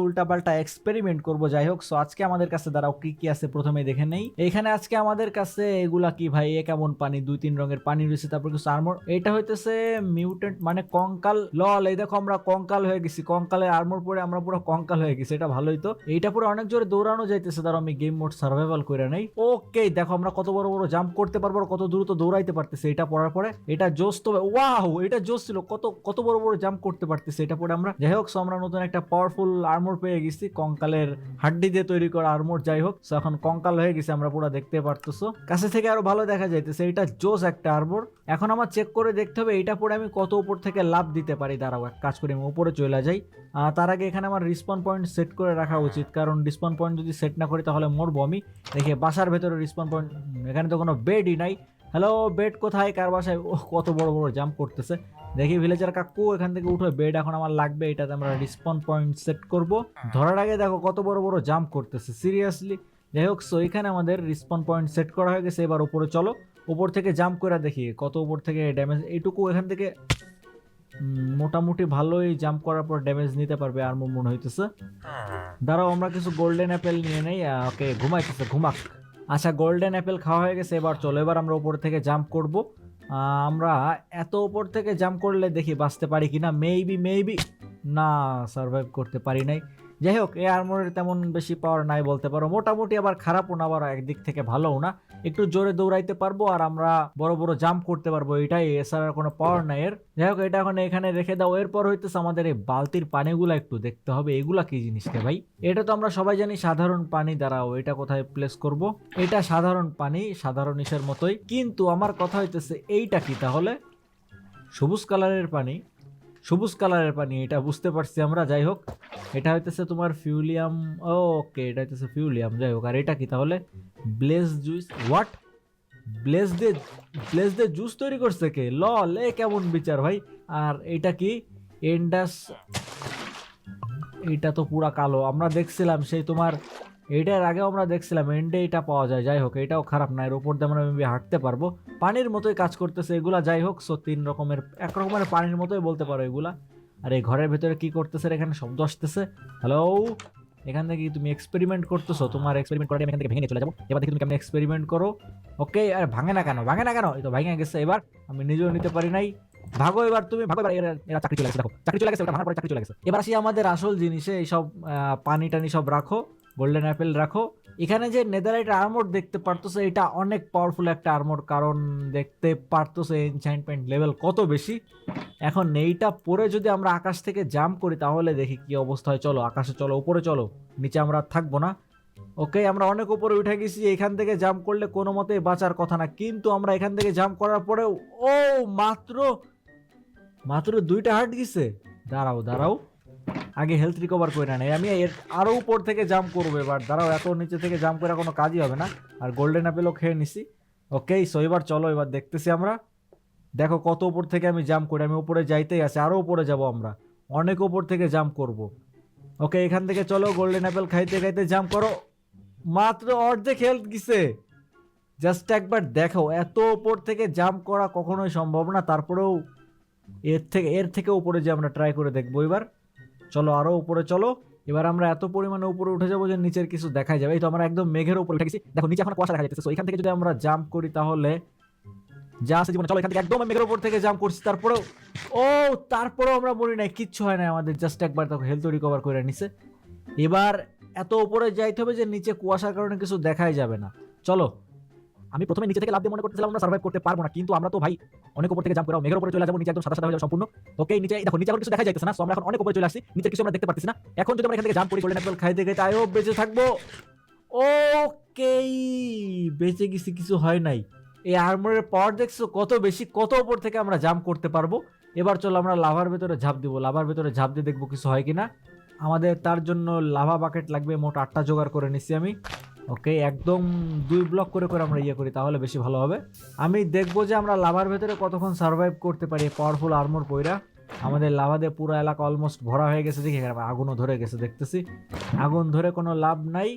উল্টা পাল্টা এক্সপেরিমেন্ট করব যাই হোক সো আজকে আমাদের কাছে দাঁড়াও, কি কি আছে প্রথমে দেখে নেই। এখানে আজকে আমাদের কাছে এগুলা কি ভাই? এ কেমন পানি? দুই, তিন রঙের পানি রয়েছে, তারপর কিছু আর্মর এটা হইতেছে মিউটেন্ট মানে কঙ্কাল। লল, এই দেখো আমরা কঙ্কাল হয়ে গেছি। কঙ্কালের আর্মর পরে আমরা পুরো কঙ্কাল হয়ে গেছি, এটা ভালোই তো। এইটা পুরো অনেক জোরে দৌড়ানো যাইতেছে, দাঁড়াও, আমি গেম মোড সার্ভাইভাল করে নেই। ওকে দেখো আমরা কত বড় বড় জাম্প করতে পারব কত দ্রুত দৌড়াইতে পারতেছে, এটা পড়ার পরে। এটা জোস তো ওয়াও এটা জোস ছিল। কত কত বড় বড় জাম্প করতে পারতেছে, এটা পরে আমরা। যাই হোক আমরা নতুন একটা পাওয়ারফুল আর্মর পেয়ে গেছি। কঙ্কালের হাড্ডি দিয়ে তৈরি করা আর্মোর যাই হোক। So, এখন কঙ্কাল হয়ে গেছে, আমরা পুরো দেখতে পারতেছো। কাছে থেকে আরও ভালো দেখা যাইতেছে এটা জোস একটা আর্মোর এখন আমার চেক করে দেখতে হবে এটা পরে আমি কত উপর থেকে লাভ দিতে পারি। দাঁড়াও, এক কাজ করি, আমি উপরে চলে যাই। তার আগে এখানে আমার রিসপন পয়েন্ট সেট করে রাখা উচিত, কারণ রিসপন পয়েন্ট যদি সেট না করি তাহলে মরবো আমি। দেখে, বাসার ভেতরে রিসপন পয়েন্ট এখানে তো কোনো বেডই নাই। হ্যালো বেড কোথায়? কার বাসায়? ও কত বড় বড় জাম্প করতেছে। দেখি ভিলেজার কাকু এখান থেকে উঠে বেড এখন আমার লাগবে এটাতে আমরা রিসপন পয়েন্ট সেট করব। ধরার আগে দেখো কত বড় বড় জাম্প করতেছে সিরিয়াসলি যাই হোক সো এখানে আমাদের রিসপন পয়েন্ট সেট করা হয়ে গেছে এবার উপরে চলো। উপর থেকে জাম্প করে দেখি কত উপর থেকে ড্যামেজ এইটুকু এখান থেকে মোটামুটি ভালোই জাম্প করার পর ড্যামেজ নিতে পারবে আর মনে হইতেছে। দাঁড়াও আমরা কিছু গোল্ডেন অ্যাপেল নিয়ে নেই ওকে ঘুমাইতেছে ঘুমাক। আচ্ছা গোল্ডেন অ্যাপেল খাওয়া হয়ে গেছে এবার চলো এবার আমরা উপর থেকে জাম্প করব। আমরা এত উপর থেকে জাম্প করলে দেখি বাঁচতে পারি কিনা? মেবি মেবি না সার্ভাইভ করতে পারি নাই। যাই হোক এই আর্মোরের তেমন বেশি পাওয়ার নাই বলতে পারো। মোটামুটি আবার খারাপও না, আবার একদিক থেকে ভালোও না। একটু জোরে দৌড়াইতে পারব আর আমরা বড় বড় জাম্প করতে পারব, এটাই এছাড়া কোনো পাওয়ার নাই এর। যাই হোক এটা এখন এখানে রেখে দাও। এরপর হইতেছে আমাদের এই বালতির পানিগুলো একটু দেখতে হবে। এগুলা কি জিনিসটা ভাই? এটা তো আমরা সবাই জানি সাধারণ পানি। দাঁড়াও, এটা কোথায় প্লেস করব? এটা সাধারণ পানি, সাধারণ ইসের মতোই। কিন্তু আমার কথা হইতেছে এইটা কি তাহলে? সবুজ কালারের পানি। সবুজ কালারের পানি, এটা বুঝতে পারছি আমরা, যাই হোক। এটা হইতেছে তোমার ফিউলিয়াম, ওকে, এটা হইতেছে ফিউলিয়াম, যাই হোক, আর এটা কি তাহলে? Blaze juice what blaze they blaze they juice তৈরি করছে কে? ল লে কেমন বিচার ভাই? আর এটা কি? এন্ডাস, এটা তো পুরা কালো, আমরা দেখছিলাম সেই তোমার এইটার আগেও আমরা দেখছিলাম এন্ডে এটা পাওয়া যায়, যাই হোক, এটাও খারাপ না, এর উপর দিয়ে আমরা মেবি হাঁটতে পারব। পানির মতোই কাজ করতেছে এগুলা, যাই হোক সো তিন রকমের, এক রকমের পানির মতোই বলতে পারো এগুলা। আর এই ঘরের ভেতরে কি করতেছে? এখানে? শব্দ আসতেছে। হ্যালো এখান থেকে তুমি এক্সপেরিমেন্ট করতেছো, তোমার এক্সপেরিমেন্ট করে এখান থেকে ভেঙে চলে যাব। এবার দেখি তুমি কেমন এক্সপেরিমেন্ট করো। ওকে আর ভাঙে না কেন, ভাঙে না কেন? এই তো ভাঙে গেছে, এবার আমি নিজেও নিতে পারি নাই। ভাগো এবার তুমি, ভাগো এবার, এরা- চাকরি চলে গেছে, দেখো। চাকরি চলে গেছে ওটা ভাঙার পরে চাকরি চলে গেছে। এবার আসি আমাদের আসল জিনিসে এইসব পানি টানি সব রাখো। গোল্ডেন অ্যাপেল রাখো। এখানে যে নেদারাইট আর্মর দেখতে পারতেছে, এটা অনেক পাওয়ারফুল একটা আর্মর কারণ দেখতে পারতেছে এনচাইনমেন্ট লেভেল কত বেশি। এখন এইটা পরে যদি আমরা আকাশ থেকে জাম্প করি, তাহলে দেখি কি অবস্থা হয়। চলো, আকাশে চলো, উপরে চলো, নিচে আমরা থাকব না। ওকে আমরা অনেক উপরে উঠে গেছি, এখান থেকে জাম্প করলে কোনো মতে বাঁচার কথা না। কিন্তু আমরা এখান থেকে জাম্প করার পরেও, ও, মাত্র মাত্র দুইটা হার্ট গেছে। দাঁড়াও দাঁড়াও। আগে হেলথ রিকভার করে নেই আমি এর আরও উপর থেকে জাম্প করব এবার। দাঁড়াও, এত নিচে থেকে জাম্প করে কোনো কাজই হবে না। আর গোল্ডেন অ্যাপেলও খেয়ে নিছি। ওকে সো এবার চলো, এবার দেখতেছি আমরা। দেখো কত উপর থেকে আমি জাম্প করি। আমি উপরে যাইতেই আছে আরও উপরে যাব আমরা। অনেক উপর থেকে জাম্প করব। ওকে এখান থেকে চলো গোল্ডেন অ্যাপেল খাইতে খাইতে জাম্প করো। মাত্র অর্ধেক হেলথ গিছে। জাস্ট একবার দেখো, এত উপর থেকে জাম্প করা কখনোই সম্ভব না। তারপরেও এর থেকে এর থেকে উপরে যে আমরা ট্রাই করে দেখব এবার। চলো আরও উপরে চলো। এবার আমরা এত পরিমাণে উপরে উঠে যাব যে নিচের কিছু দেখাই যাবে। এই তো আমরা একদম মেঘের উপরে উঠে গেছি। দেখো, নিচে এখন কুয়াশা দেখা যাচ্ছে এখান থেকে যদি আমরা জাম্প করি তাহলে যা আছে জীবনে, চলো এখান থেকে একদম মেঘের উপর থেকে জাম্প করছি। তারপরেও, ও, তারপরেও আমরা বলি নাই। কিচ্ছু হয় না আমাদের। জাস্ট একবার তখন হেলথ রিকভার করে নিছে। এবার এত উপরে যাইতে হবে যে নিচে কুয়াশার কারণে কিছু দেখাই যাবে না। চলো আমি প্রথমে নিচে থেকে লাভ দিয়ে মনে করতেছিলাম আমরা সার্ভাইভ করতে পারব না, কিন্তু আমরা তো ভাই অনেক উপর থেকে জাম্প করা, মেঘের উপরে চলে যাব নিচে একদম সাদা সাদা হয়ে সম্পূর্ণ। ওকে নিচে দেখো, নিচে কিছু দেখা যাইতেছে না আমরা এখন অনেক উপরে চলে আসছি, নিচে কিছু আমরা দেখতে পাচ্ছি না। এখন যদি আমরা এখান থেকে জাম্প করি গোল্ডেন খাইতে খাইতে আয়ো বেঁচে থাকব। ওকে বেঁচে গেছি, কিছু হয় নাই। এই আর্মোরের পাওয়ার দেখছ, কত বেশি, কত উপর থেকে আমরা জাম্প করতে পারব। এবার চলো আমরা লাভার ভেতরে ঝাঁপ দিব, লাভার ভেতরে ঝাঁপ দিয়ে দেখব কিছু হয় কিনা। আমাদের তার জন্য লাভা বাকেট লাগবে, মোট আটটা জোগাড় করে নিচ্ছি আমি। ওকে, একদম দুই ব্লক করে করে আমরা ইয়ে করি, তাহলে বেশি ভালো হবে। আমি দেখব যে আমরা লাভার ভেতরে কতক্ষণ সার্ভাইভ করতে পারি পাওয়ারফুল আর্মোর পইরা। আমাদের লাভা দিয়ে পুরো এলাকা অলমোস্ট ভরা হয়ে গেছে, দেখি আগুনও ধরে গেছে, দেখতেছি। আগুন ধরে কোনো লাভ নাই।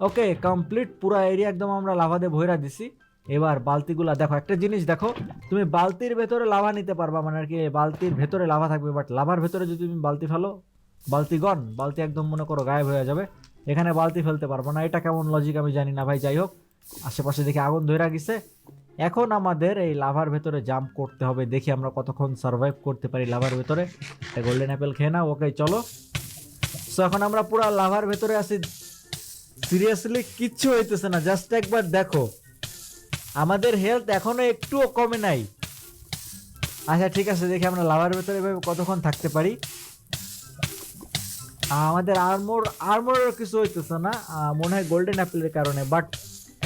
ওকে কমপ্লিট পুরো এরিয়া একদম আমরা লাভা দিয়ে ভইরা দিছি। এবার বালতিগুলা, দেখো, একটা জিনিস দেখো, তুমি বালতির ভেতরে লাভা নিতে পারবা মানে আর কি বালতির ভেতরে লাভা থাকবে বাট লাভার ভেতরে যদি তুমি বালতি ফেলো বালতি গন, বালতি একদম মনে করো গায়েব হয়ে যাবে। এখানে বালতি ফেলতে পারব না, এটা কেমন লজিক আমি জানি না ভাই, যাই হোক। আশেপাশে দেখি আগুন ধরে গেছে। এখন আমাদের এই লাভার ভেতরে জাম্প করতে হবে, দেখি আমরা কতক্ষণ সার্ভাইভ করতে পারি লাভার ভেতরে। একটা গোল্ডেন অ্যাপেল খেয়ে না ওকে চলো। সো এখন আমরা পুরো লাভার ভেতরে আসি সিরিয়াসলি কিচ্ছু হইতেছে না জাস্ট একবার দেখো। আমাদের হেলথ এখনও একটুও কমে নাই। আচ্ছা ঠিক আছে, দেখি আমরা লাভার ভেতরে এভাবে কতক্ষণ থাকতে পারি। আমাদের আর্মোর আর্মোরের কিছু হইতেছে না। মনে হয় গোল্ডেন অ্যাপেলের কারণে বাট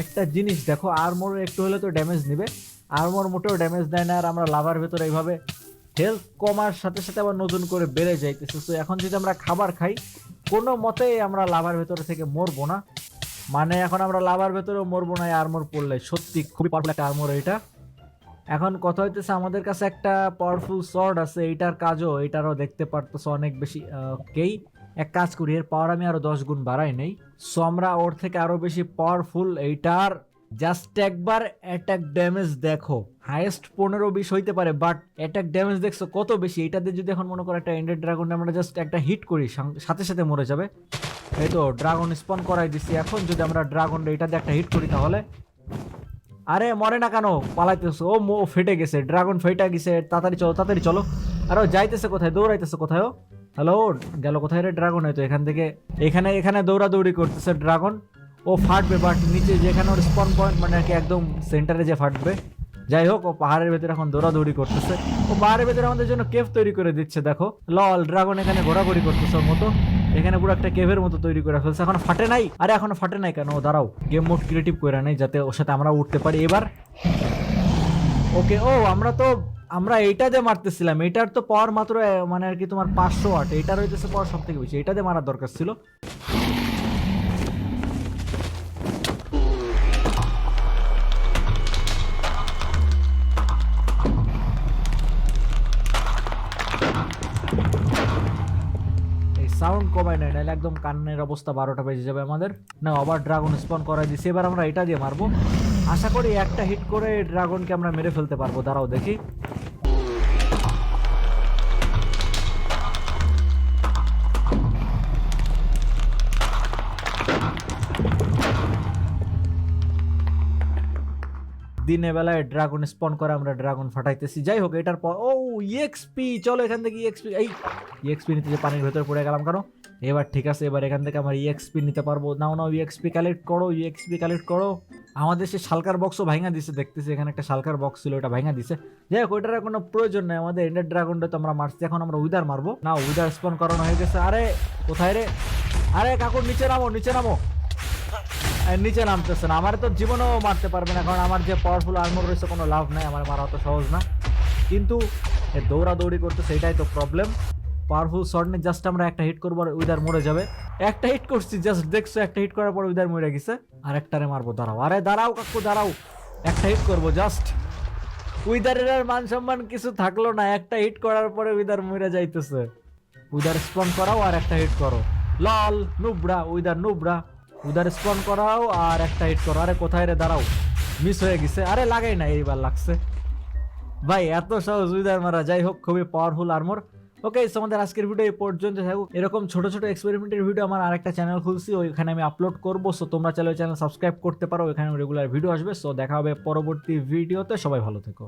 একটা জিনিস দেখো আর্মোর একটু হলে তো ড্যামেজ নেবে। আর্মোর মোটেও ড্যামেজ দেয় না, আর আমরা লাভার ভেতরে এইভাবে হেলথ কমার সাথে সাথে আবার নতুন করে বেড়ে যাইতেছে। তো এখন যদি আমরা খাবার খাই, কোনো মতেই আমরা লাভার ভেতরে থেকে মরবো না। মানে এখন আমরা লাভার ভেতরেও মরবো না আর্মোর পড়লে। সত্যি, খুবই পাওয়ারফুল একটা আর্মোর এটা। এখন কথা হইতেছে, আমাদের কাছে একটা পাওয়ারফুল শর্ট আছে, এইটার কাজও এটারও দেখতে পারতেছে অনেক বেশি কেই এক কাজ করি, এর পাওয়ার আমি আরও দশ গুণ বাড়াই নেই। সো আমরা ওর থেকে আরও বেশি পাওয়ারফুল এইটার জাস্ট একবার অ্যাটাক ড্যামেজ দেখো। হাইয়েস্ট পনেরো বিশ হইতে পারে বাট অ্যাটাক ড্যামেজ দেখছ কত বেশি? এটাতে যদি এখন মনে করো একটা এন্ডেড ড্রাগন আমরা জাস্ট একটা হিট করি সাথে সাথে মরে যাবে। এই তো ড্রাগন স্পন করাই দিছি এখন, যদি আমরা ড্রাগন এটাতে একটা হিট করি তাহলে। আরে মরে না কেন? পালাইতেছে। ও মো ফেটে গেছে ড্রাগন ফেটে গেছে, তাড়াতাড়ি চলো তাড়াতাড়ি চলো। আরে যাইতেছে কোথায়? দৌড়াইতেছে কোথায় হ্যালো, গেল কোথায় রে ড্রাগন? হয়তো এখান থেকে। এখানে এখানে দৌড়াদৌড়ি করতেছে ড্রাগন। ও ফাটবে বাট নিচে যেখানে ওর স্পন পয়েন্ট মানে আর কি একদম সেন্টারে যে ফাটবে। যাই হোক, ও পাহাড়ের ভেতরে এখন দৌড়াদৌড়ি করতেছে। ও পাহাড়ের ভেতরে আমাদের জন্য কেভ তৈরি করে দিচ্ছে, দেখো। লল, ড্রাগন এখানে ঘোরাঘুরি করতেছে ওর মতো। এখানে পুরো একটা কেভের মতো তৈরি করে ফেলছে। এখন ফাটে নাই? আরে, এখনও ফাটে নাই কেন? ও দাঁড়াও গেম মোড ক্রিয়েটিভ করে নাই, যাতে ওর সাথে আমরা উঠতে পারি। এবার, ওকে, ও, আমরা তো আমরা এইটা দিয়ে মারতেছিলাম, এটার তো পাওয়ার মাত্র মানে আর কি তোমার পাঁচশো ওয়াট, এটার হইতেছে পাওয়ার সব থেকে বেশি, এটা দিয়ে মারার দরকার ছিল। সাউন্ড কমায় নাই, নাহলে একদম কান্নের অবস্থা বারোটা বেজে যাবে আমাদের। না আবার ড্রাগন স্পন করাই দিছি, এবার আমরা এটা দিয়ে মারবো। আশা করি একটা হিট করে ড্রাগনকে আমরা মেরে ফেলতে পারব, দাঁড়াও দেখি। দিনের বেলায় ড্রাগন স্পন করে আমরা ড্রাগন ফাটাইতেছি। যাই হোক, এটার পর ও ইএক্সপি চলো এখান থেকে ইএক্সপি এই ইএক্সপি নিতে যে পানির ভেতরে পড়ে গেলাম কেন? এবার ঠিক আছে, এবার এখান থেকে আমার ইএক্সপি নিতে পারব। নাও নাও ইএক্সপি কালেক্ট করো ইএক্সপি কালেক্ট করো। আমাদের সে শালকার বক্সও ভাঙা দিছে, দেখতেছি এখানে একটা শালকার বক্স ছিল, ওটা ভাঙা দিছে। যাই হোক, ওইটার কোনো প্রয়োজন নেই, আমাদের এন্ডার ড্রাগনটা তো আমরা মারছি, এখন আমরা উইদার মারবো। না উইদার স্পন করানো হয়ে গেছে। আরে, কোথায় রে? আরে কাকুর নিচে নামো নিচে নামো। নিচে নামতেছে না। আমার তো জীবনেও মারতে পারবে না, কারণ আমার যে পাওয়ারফুল আর্মর রয়েছে, কোনো লাভ নাই, আমার মারা অত সহজ না। কিন্তু দৌড়াদৌড়ি করতে সেটাই তো প্রবলেম পাওয়ারফুল শট নিয়ে জাস্ট আমরা একটা হিট করব, আর উইদার মরে যাবে। একটা হিট করছি জাস্ট দেখছ, একটা হিট করার পর উইদার মরে গেছে। আর একটারে মারবো, দাঁড়াও। আরে দাঁড়াও, কাকু, দাঁড়াও। একটা হিট করব জাস্ট উইদারের আর মান সম্মান কিছু থাকল না, একটা হিট করার পরে উইদার মরে যাইতেছে। উইদার স্পন করাও আর একটা হিট করো। লাল, নুবড়া, উইদার নুবড়া। উইদার স্পন করাও আর একটা হিট করো। আরে কোথায় রে? দাঁড়াও। মিস হয়ে গেছে। আরে লাগাই না, এইবার লাগছে। ভাই, এত সহজ উইদার মারা। যাই হোক, খুবই পাওয়ারফুল আর্মর ওকে আমাদের আজকের ভিডিও এই পর্যন্ত। থাকুক এরকম ছোট ছোট এক্সপেরিমেন্টের ভিডিও আমার আরেকটা চ্যানেল খুলছি। ওইখানে আমি আপলোড করব। সো তোমরা চাইলে চ্যানেল সাবস্ক্রাইব করতে পারো। ওইখানে রেগুলার ভিডিও আসবে। সো দেখা হবে পরবর্তী ভিডিওতে সবাই ভালো থেকো।